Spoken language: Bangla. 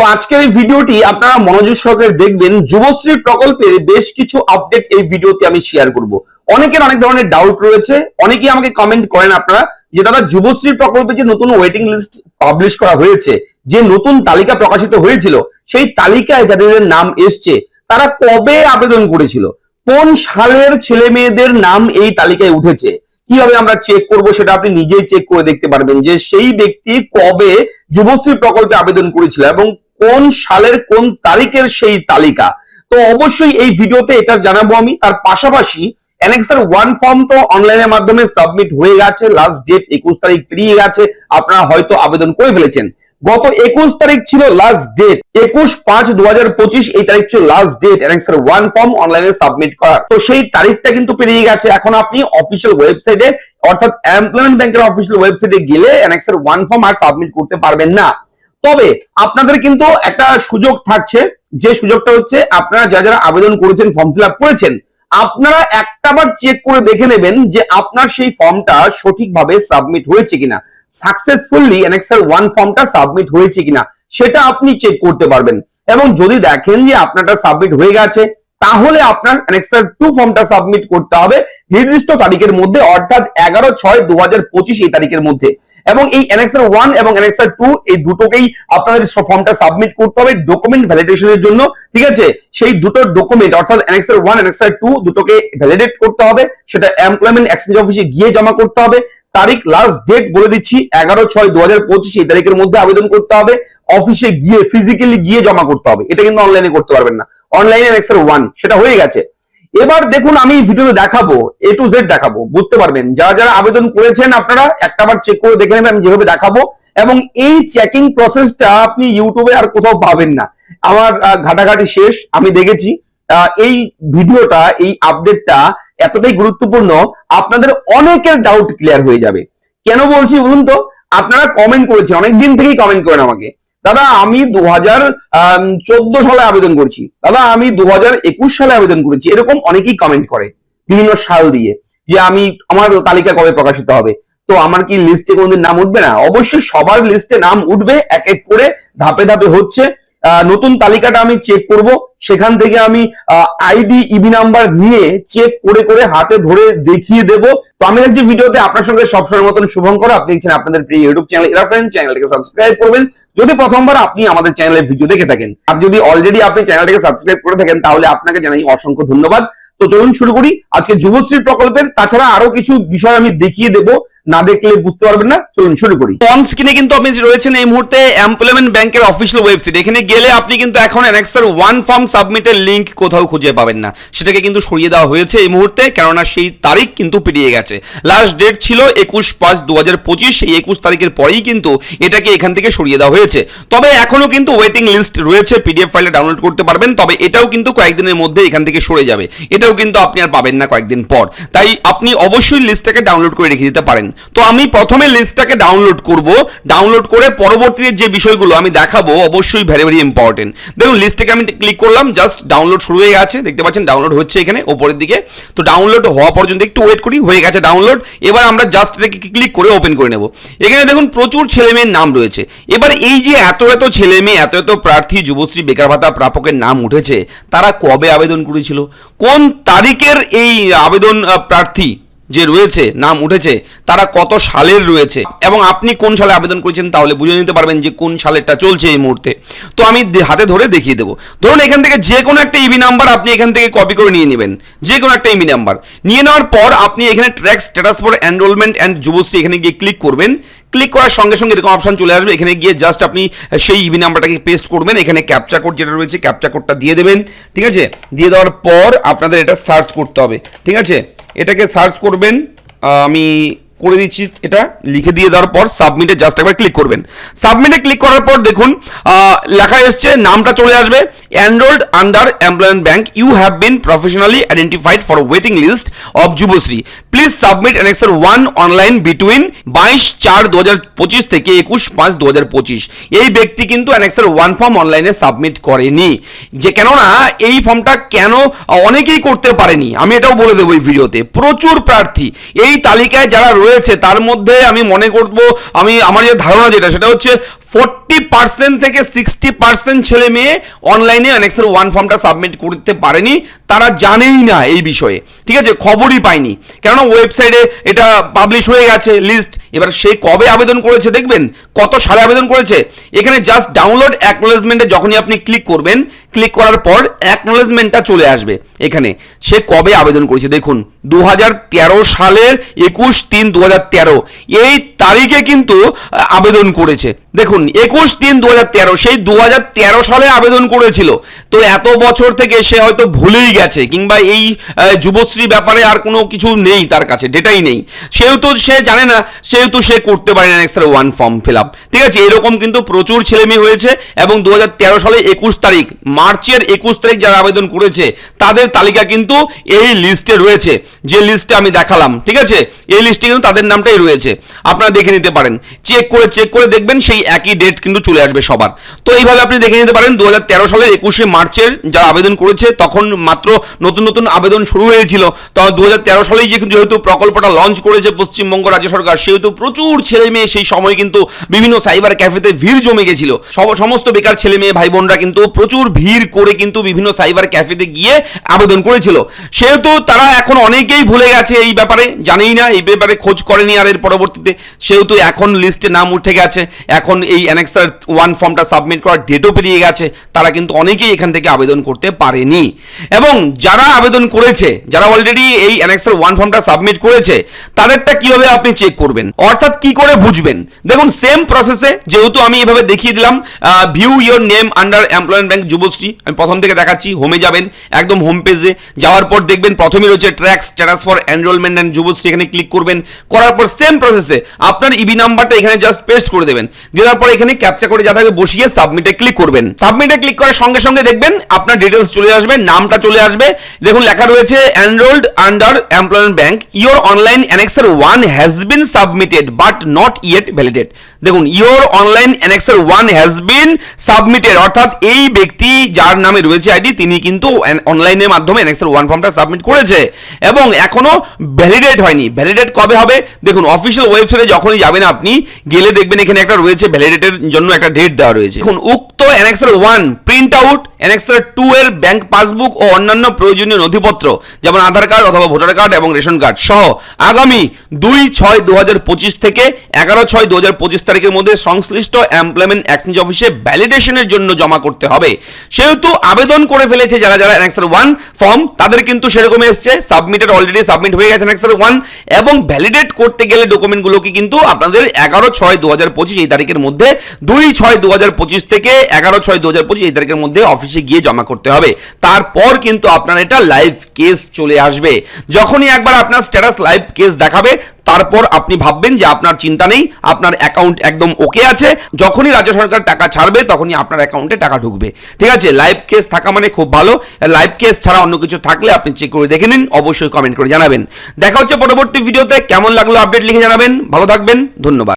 তো আজকের এই ভিডিওটি আপনারা মনোযোগ সহকারে দেখবেন। যুবশ্রী প্রকল্পের বেশ কিছু আপডেট এই ভিডিওতে আমি শেয়ার করব। অনেকের অনেক ধরনের ডাউট রয়েছে। অনেকেই আমাকে কমেন্ট করেন আপনারা যে, দাদা, যুবশ্রী প্রকল্পে যে নতুন ওয়েটিং লিস্ট পাবলিশ করা হয়েছে, যে নতুন তালিকা প্রকাশিত হয়েছিল, সেই তালিকায় যাদের নাম এসছে, তারা কবে আবেদন করেছিল? কোন সালের ছেলে মেয়েদের নাম এই তালিকায় উঠেছে? কীভাবে আমরা চেক করব সেটা আপনি নিজেই চেক করে দেখতে পারবেন যে, সেই ব্যক্তি কবে যুবশ্রী প্রকল্পে আবেদন করেছিল এবং কোন সালের কোন তারিখের সেই তালিকা। তো অবশ্যই এই ভিডিওতে এটা জানাব আমি। তার পাশাপাশি অ্যানেক্সার ওয়ান ফর্ম তো অনলাইনের মাধ্যমে সাবমিট হয়ে গেছে। লাস্ট ডেট একুশ তারিখ পেরিয়ে গেছে। আপনারা হয়তো আবেদন করে ফেলেছেন। গত একুশ তারিখ ছিল লাস্ট ডেট একুশ পাঁচ দু এই তারিখ ছিল last date annexure one form অনলাইনে সাবমিট করার। তো সেই তারিখটা কিন্তু পেরিয়ে গেছে। এখন আপনি অফিসিয়াল ওয়েবসাইটে অর্থাৎ এমপ্লয়মেন্ট ব্যাংকের অফিসিয়াল ওয়েবসাইটে গেলে অ্যানেক্সার ওয়ান ফর্ম আর সাবমিট করতে পারবেন না। তবে আপনাদের কিন্তু একটা সুযোগ থাকছে। যে সুযোগটা হচ্ছে আপনারা যারা যারা আবেদন করেছেন ফর্ম ফিল করেছেন, আপনারা একটাবার চেক করে দেখে নেবেন যে আপনার সেই ফর্মটা সঠিকভাবে সাবমিট হয়েছে কিনা। সাকসেসফুলি অ্যানেক্সার ওয়ান ফর্মটা সাবমিট হয়েছে কিনা, সেটা আপনি চেক করতে পারবেন। এবং যদি দেখেন যে আপনারটা সাবমিট হয়ে গেছে তাহলে আপনার অ্যানেক্সার টু ফর্মটা সাবমিট করতে হবে নির্দিষ্ট তারিখের মধ্যে, অর্থাৎ এগারো ছয় দু হাজার পঁচিশ এই তারিখের মধ্যে। এবং এই অ্যানেক্সার ওয়ান এবং অ্যানেক্সার টু এই দুটোকেই আপনাদের ফর্মটা সাবমিট করতে হবে ডকুমেন্ট ভ্যালিডেশনের জন্য, ঠিক আছে? সেই দুটো ডকুমেন্ট অর্থাৎ অ্যানেক্সার ওয়ান অ্যানেক্সার টু দুটোকে ভ্যালিডেট করতে হবে, সেটা এমপ্লয়মেন্ট এক্সচেঞ্জ অফিসে গিয়ে জমা করতে হবে। তারিখ লাস্ট ডেট বলে দিচ্ছি, এগারো ছয় দু হাজার পঁচিশ এই তারিখের মধ্যে আবেদন করতে হবে অফিসে গিয়ে ফিজিক্যালি গিয়ে জমা করতে হবে। এটা কিন্তু অনলাইনে করতে পারবেন না। অনলাইনে অ্যানেক্সার ওয়ান সেটা হয়ে গেছে। এবার দেখুন, আমি ভিডিওতে দেখাবো এ টু জেড দেখাবো, বুঝতে পারবেন? যারা যারা আবেদন করেছেন আপনারা একটাবার চেক করে দেখে নেবেন, আমি যেভাবে দেখাবো। এবং এই চেকিং প্রসেসটা আপনি ইউটিউবে আর কোথাও পাবেন না। আমার ঘাটাঘাটি শেষ, আমি দেখেছি। এই ভিডিওটা এই আপডেটটা এতটাই গুরুত্বপূর্ণ, আপনাদের অনেকের ডাউট ক্লিয়ার হয়ে যাবে। কেন বলছি বলুন তো? আপনারা কমেন্ট করেছেন অনেক দিন থেকেই কমেন্ট করেন আমাকে। দাদা, আমি দু হাজার চোদ্দ সালে আবেদন করছি। দাদা, আমি দু হাজার একুশ সালে আবেদন করেছি। এরকম অনেকেই কমেন্ট করে বিভিন্ন সাল দিয়ে যে আমি, আমার তালিকা কবে প্রকাশিত হবে। তো আমার কি লিস্টে কোনোদিন নাম উঠবে না? অবশ্যই সবার লিস্টে নাম উঠবে, এক এক করে ধাপে ধাপে হচ্ছে। নতুন তালিকাটা আমি চেক করব। সেখান থেকে আমি আইডি ইবি নাম্বার নিয়ে চেক করে করে হাতে ধরে দেখিয়ে দেব। তো আমি যে ভিডিওতে। আপনার সঙ্গে সবসময় মতন শুভঙ্কর। আপনি দেখছেন আপনাদের প্রিয় ইউটিউব চ্যানেল ইরাফ্রেন্ড চ্যানেলটিকে সাবস্ক্রাইব করবেন। যদি প্রথমবার আপনি আমাদের চ্যানেলের ভিডিও দেখে থাকেন, আর যদি অলরেডি আপনি চ্যানেলটিকে সাবস্ক্রাইব করে থাকেন, তাহলে আপনাকে জানাই অসংখ্য ধন্যবাদ। তো চলুন শুরু করি। আজকে যুবশ্রী প্রকল্পের, তাছাড়া আরও কিছু বিষয় আমি দেখিয়ে দেব। না দেখলে বুঝতে পারবেন না। চলুন শুরু করি। অন স্ক্রিনে কিন্তু আপনি রয়েছেন এই মুহূর্তে এমপ্লয়মেন্ট ব্যাংকের অফিসিয়াল ওয়েবসাইট এখানে গেলে আপনি কিন্তু এখন অ্যানেক্সার ওয়ান ফর্ম সাবমিটের লিংক কোথাও খুঁজে পাবেন না। সেটাকে কিন্তু সরিয়ে দেওয়া হয়েছে এই মুহূর্তে, কেননা সেই তারিখ কিন্তু পেরিয়ে গেছে। লাস্ট ডেট ছিল একুশ পাঁচ দু হাজার পঁচিশ, সেই একুশ তারিখের পরেই কিন্তু এটাকে এখান থেকে সরিয়ে দেওয়া হয়েছে। তবে এখনও কিন্তু ওয়েটিং লিস্ট রয়েছে পিডিএফ ফাইলে ডাউনলোড করতে পারবেন, তবে এটাও কিন্তু কয়েকদিনের মধ্যে এখান থেকে সরে যাবে। এটাও কিন্তু আপনি আর পাবেন না কয়েকদিন পর। তাই আপনি অবশ্যই লিস্টটাকে ডাউনলোড করে রেখে দিতে পারেন। তো আমি প্রথমে লিস্টটাকে ডাউনলোড করব। ডাউনলোড করে পরবর্তীতে যে বিষয়গুলো আমি দেখাবো অবশ্যই ভেরি ভেরি ইম্পর্টেন্ট দেখুন লিস্টটাকে আমি ক্লিক করলাম জাস্ট ডাউনলোড শুরু হয়ে গেছে। দেখতে পাচ্ছেন ডাউনলোড হচ্ছে এখানে, ওপরের দিকে। তো ডাউনলোড হওয়া পর্যন্ত একটু ওয়েট করি, হয়ে গেছে ডাউনলোড এবার আমরা জাস্ট এটাকে ক্লিক করে ওপেন করে নেব। এখানে দেখুন, প্রচুর ছেলে মেয়ের নাম রয়েছে। এবার এই যে এত এত ছেলে মেয়ে এত এত প্রার্থী, যুবশ্রী, বেকার ভাতা প্রাপকের নাম উঠেছে, তারা কবে আবেদন করেছিল? কোন তারিখের এই আবেদন প্রার্থী? যে রয়েছে, নাম উঠেছে, তারা কত সালের রয়েছে এবং আপনি কোন সালে আবেদন করেছেন তাহলে বুঝে নিতে পারবেন যে কোন সালেরটা চলছে এই মুহূর্তে। তো আমি হাতে ধরে দেখিয়ে দেবো। ধরুন এখান থেকে যে কোনো একটা ইবি নাম্বার আপনি এখান থেকে কপি করে নিয়ে নেবেন। যে কোনো একটা ইবি নাম্বার নিয়ে নেওয়ার পর আপনি এখানে track status for enrolment and Yuvashree এখানে গিয়ে ক্লিক করবেন। ক্লিক করার সঙ্গে সঙ্গে এরকম অপশন চলে আসবে। এখানে গিয়ে জাস্ট আপনি সেই ইবি নাম্বারটাকে পেস্ট করবেন। এখানে ক্যাপচা কোড যেটা রয়েছে ক্যাপচা কোডটা দিয়ে দেবেন। ঠিক আছে? দিয়ে দেওয়ার পর আপনাদের এটা সার্চ করতে হবে। ঠিক আছে? এটাকে সার্চ করবেন আমি করে দিচ্ছি এটা, লিখে দিয়ে দেওয়ার পর সাবমিটে জাস্ট একবার ক্লিক করবেন। সাবমিটে ক্লিক করার পর দেখুন লেখা এসছে, নামটা চলে আসবে। Enrolled under employment bank you have been professionally identified for waiting list of Yuvashree please submit annexure one online between বাইশ চার দু হাজার পঁচিশ থেকে একুশ পাঁচ দু হাজার পঁচিশ। এই ব্যক্তি কিন্তু অ্যানেক্সার ওয়ান ফর্ম অনলাইনে সাবমিট করেনি। যে কেননা, এই ফর্মটা কেন, অনেকেই করতে পারেনি। আমি এটাও বলে দেবো এই ভিডিওতে প্রচুর প্রার্থী। এই তালিকায় যারা রয়েছে রয়েছে, তার মধ্যে আমি মনে করব, আমি, আমার যে ধারণা যেটা, সেটা হচ্ছে ফোরটি পার্সেন্ট থেকে সিক্সটি পার্সেন্ট ছেলে মেয়ে অনলাইনে অ্যানেক্সের ওয়ান ফর্মটা সাবমিট করতে পারেনি। তারা জানেই না এই বিষয়ে। ঠিক আছে? খবরই পায়নি কেননা ওয়েবসাইটে এটা পাবলিশ হয়ে গেছে লিস্ট এবার সে কবে আবেদন করেছে দেখবেন? কত সালে আবেদন করেছে? এখানে জাস্ট ডাউনলোড অ্যাকনোলেজমেন্টে যখনই আপনি ক্লিক করবেন ক্লিক করার পর অ্যাকনোলেজমেন্টটা চলে আসবে এখানে। সে কবে আবেদন করেছে? দেখুন দু হাজার তেরো সালের একুশ তিন দু এই তারিখে কিন্তু আবেদন করেছে। দেখুন, একুশ তিন দু সেই দু হাজার তেরো সালে আবেদন করেছিল। তো এত বছর থেকে সে হয়তো ভুলেই গেছে, কিংবা এই যুবশ্রী ব্যাপারে আর কোনো কিছু নেই তার কাছে, ডেটাই নেই। সেহেতু সে জানে না, সেহেতু সে করতে পারে না extra one form fill up ঠিক আছে, এরকম কিন্তু প্রচুর ছেলে মেয়ে হয়েছে, এবং দু হাজার তেরো সালে একুশ তারিখ মার্চের একুশ তারিখ যারা আবেদন করেছে, তাদের তালিকা কিন্তু এই লিস্টে রয়েছে। যে লিস্টে আমি দেখালাম, ঠিক আছে? এই লিস্টে কিন্তু তাদের নামটাই রয়েছে। আপনারা দেখে নিতে পারেন। চেক করে চেক করে দেখবেন, সেই একই ডেট কিন্তু চলে আসবে সবার। তো এইভাবে আপনি দেখে নিতে পারেন দু সালের একুশে মার্চের যারা আবেদন করেছে, তখন মাত্র নতুন নতুন আবেদন শুরু হয়েছিল। তো দু সালেই যে যেহেতু প্রকল্পটা লঞ্চ করেছে পশ্চিমবঙ্গ রাজ্য সরকার, সেহেতু প্রচুর ছেলে মেয়ে সেই সময় কিন্তু বিভিন্ন সাইবার ক্যাফেতে ভিড় জমে গেছিল। সমস্ত বেকার ছেলে মেয়ে ভাই বোনরা কিন্তু প্রচুর ভিড় করে কিন্তু বিভিন্ন সাইবার ক্যাফেতে গিয়ে আবেদন করেছিল। সেহেতু তারা এখন অনেকেই ভুলে গেছে এই ব্যাপারে, জানেই না, এই ব্যাপারে খোঁজ করেনি আর এর পরবর্তীতে। সেহেতু এখন লিস্টে নাম উঠে গেছে, এখন এই অ্যানেক্সার ওয়ান ফর্মটা সাবমিট করার ডেটও পেরিয়ে গেছে, তারা কিন্তু অনেকেই এখান থেকে আবেদন করতে পারেনি। এবং যারা আবেদন করেছে, যারা অলরেডি এই অ্যানেক্সার ওয়ান ফর্মটা সাবমিট করেছে, তাদেরটা কীভাবে আপনি চেক করবেন? অর্থাৎ কি করে বুঝবেন? দেখুন সেম প্রসেসে যেহেতু আমি এভাবে দেখিয়ে দিলাম view your name under employment bank Yuvashree. আমি প্রথম থেকে দেখাচ্ছি হোমে যাবেন, একদম হোম পেজে যাওয়ার পর দেখবেন প্রথমে রয়েছে track status for enrolment and Yuvashree, এখানে ক্লিক করবেন। করার পর সেম প্রসেসে আপনার ইবি নাম্বারটা এখানে জাস্ট পেস্ট করে দেবেন। দেওয়ার পর এখানে ক্যাপচা করে যা থাকে বসিয়ে সাবমিটে ক্লিক করবেন। সাবমিটে ক্লিক করার সঙ্গে সঙ্গে দেখবেন আপনার ডিটেলস চলে আসবে, নামটা চলে আসবে। দেখুন, লেখা রয়েছে enrolled under employment bank your online annexure one has been submitted but not yet validated দেখুন your online annexure one has been submitted অর্থাৎ এই ব্যক্তি যার নামে রয়েছে আইডি তিনি কিন্তু অনলাইনের মাধ্যমে অ্যানেক্সার ওয়ান ফর্মটা সাবমিট করেছে। এবং এখনও ভ্যালিডেট হয়নি। ভ্যালিডেট কবে হবে? দেখুন অফিসিয়াল ওয়েবসাইটে যখনই যাবেন আপনি, গেলে দেখবেন এখানে একটা রয়েছে ভ্যালিডেটের জন্য একটা ডেট দেওয়া রয়েছে। এখন উক্ত annexure one print out annexure two এর ব্যাংক পাসবুক ও অন্যান্য প্রয়োজনীয় নথিপত্র, যেমন আধার কার্ড অথবা ভোটার কার্ড এবং রেশন কার্ড সহ আগামী দুই ছয় দু থেকে এগারো ছয় দু তারিখের মধ্যে সংশ্লিষ্ট এমপ্লয়মেন্ট এক্সচেঞ্জ অফিসে ভ্যালিডেশনের জন্য জমা করতে হবে। সেহেতু আবেদন করে ফেলেছে যারা যারা অ্যানেক্সার ওয়ান ফর্ম তাদের কিন্তু সেরকম এসছে। সাবমিটেড অলরেডি সাবমিট হয়ে গেছে অ্যানেক্সার ওয়ান এবং ভ্যালিডেট করতে গেলে ডকুমেন্টগুলোকে কিন্তু আপনাদের এগারো ছয় দু এই তারিখের মধ্যে, দুই ছয় দু থেকে এগারো ছয় দু হাজার পঁচিশ এই তারিখের মধ্যে অফিসে গিয়ে জমা করতে হবে। তারপর কিন্তু আপনার এটা লাইভ কেস চলে আসবে। যখনই একবার আপনার স্ট্যাটাস লাইভ কেস দেখাবে, তারপর আপনি ভাববেন যে আপনার চিন্তা নেই, আপনার অ্যাকাউন্ট একদম ওকে আছে। যখনই রাজ্য সরকার টাকা ছাড়বে, তখনই আপনার অ্যাকাউন্টে টাকা ঢুকবে। ঠিক আছে? লাইভ কেস থাকা মানে খুব ভালো। লাইভ কেস ছাড়া অন্য কিছু থাকলে আপনি চেক করে দেখে নিন, অবশ্যই কমেন্ট করে জানাবেন। দেখা হচ্ছে পরবর্তী ভিডিওতে কেমন লাগল আপডেট লিখে জানাবেন। ভালো থাকবেন। ধন্যবাদ।